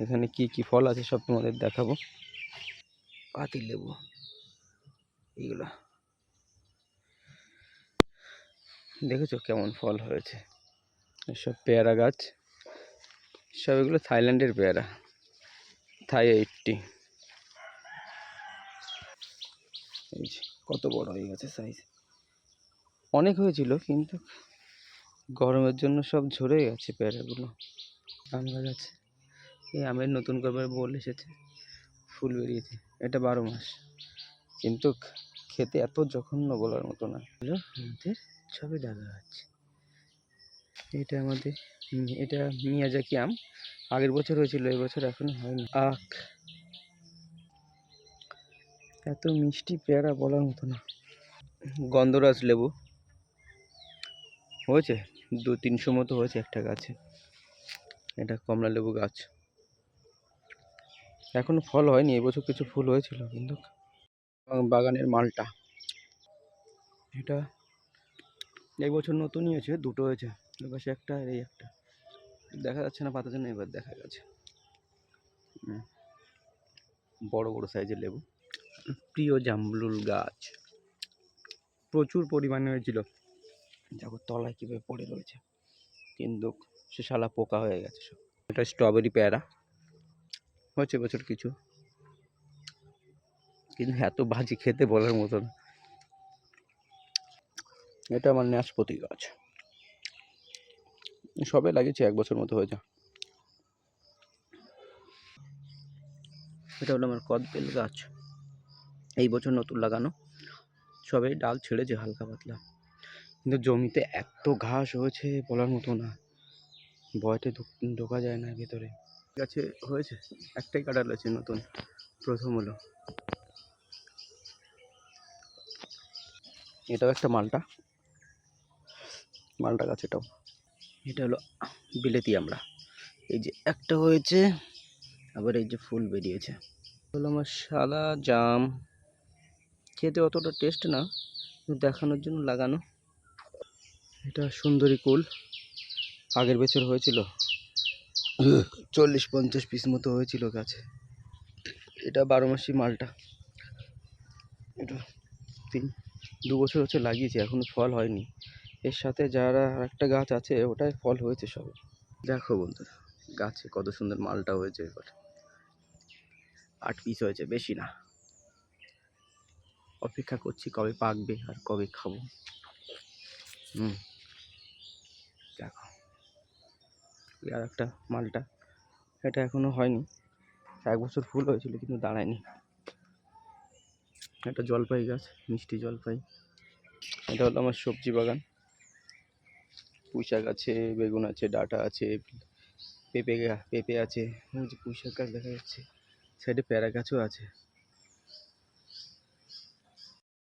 এখানে কি কি ফল আছে সব তোমাদের দেখাবো? পাতি লেবু এগুলো দেখেছ কেমন ফল হয়েছে? এসব পেয়ারা গাছ সব এগুলো থাইল্যান্ডের পেয়ারা থাই এইটটি। এই যে কত বড় হয়ে গেছে সাইজ অনেক হয়েছিল কিন্তু গরমের জন্য সব ঝরে গেছে পেয়ারাগুলো। আম গাছ আছে। এই আমের নতুন করে বল এসেছে, ফুল বেরিয়েছে। এটা বারো মাস। কিন্তু খেতে এত জঘন্য বলার মতো না। হলো আমাদের ছবি দেখা যাচ্ছে এটা আমাদের এটা মিয়াজাকি আম। আগের বছর হয়েছিল এবছর এখনও হয়নি। আখ। এত মিষ্টি পেয়ারা বলার মতো না। গন্ধরাজ লেবু। হয়েছে? দু তিনশো মতো হয়েছে একটা গাছে। এটা কমলা লেবু গাছ। এখনও ফল হয়নি, এবছর কিছু ফুল হয়েছিল, কিন্তু বাগানের মালটা। এটা এই বছর নতুনই হয়েছে, দুটো হয়েছে এপাশে একটা আর এই একটা। দেখা যাচ্ছে না পাতার জন্য, এবার দেখা গেছে। বড় বড় সাইজের লেবু। প্রিয় জামরুল গাছ। প্রচুর পরিমাণে হয়েছিল। দেখো তলায় কীভাবে পড়ে রয়েছে। কিন্তু সে শালা পোকা হয়ে গেছে সব। এটা স্ট্রবেরি পেয়ারা। হয়েছে বছর কিছু। কিন্তু এত ভাজি খেতে বলার মতন। এটা আমার ন্যাসপতি গাছ। সবে লাগিয়েছি, এক বছর মতো হয়েছে। এটা হলো আমার কদবেল গাছ। এই বছর নতুন লাগানো। সবে ডাল ছেড়েছে হালকা পাতলা। কিন্তু জমিতে এত ঘাস হয়েছে বলার মতো না। বয়তে ঢোকা যায় না ভেতরে। গাছে হয়েছে? একটাই কাটার আছে নতুন। প্রথম হলো। এটাও একটা মালটা। মালটা গাছ এটাও এটা হলো বিলেতি আমরা। এই যে একটা হয়েছে, আবার এই যে ফুল বেরিয়েছে। হলো আমার সাদা জাম। খেতে অতটা টেস্ট না দেখানোর জন্য লাগানো। এটা সুন্দরী কুল। আগের বছর হয়েছিল। চল্লিশ পঞ্চাশ পিস মতো হয়েছিল গাছে। এটা বারো মাসি মালটা। এটা তিন, দু বছর হচ্ছে লাগিয়েছি, এখনও ফল হয়নি। এর সাথে যারা একটা গাছ আছে, ওটায় ফল হয়েছে সব। দেখো বন্ধুরা, গাছে কত সুন্দর মালটা হয়েছে এবার। আট পিস হয়েছে, বেশি না। অপেক্ষা করছি কবে পাকবে আর কবে খাব। হুম, দেখো। আর একটা মালটা। এটা এখনও হয়নি। এক বছর ফুল হয়েছিল, কিন্তু দাঁড়ায়নি। এটা জলপাই গাছ, মিষ্টি জলপাই। এটা হলো আমার সবজি বাগান। পুঁই শাক আছে, বেগুন আছে, ডাঁটা আছে, পেঁপে পেঁপে আছে, ওই যে পুঁই শাক গাছ দেখা যাচ্ছে। সাইডে প্যারা গাছও আছে।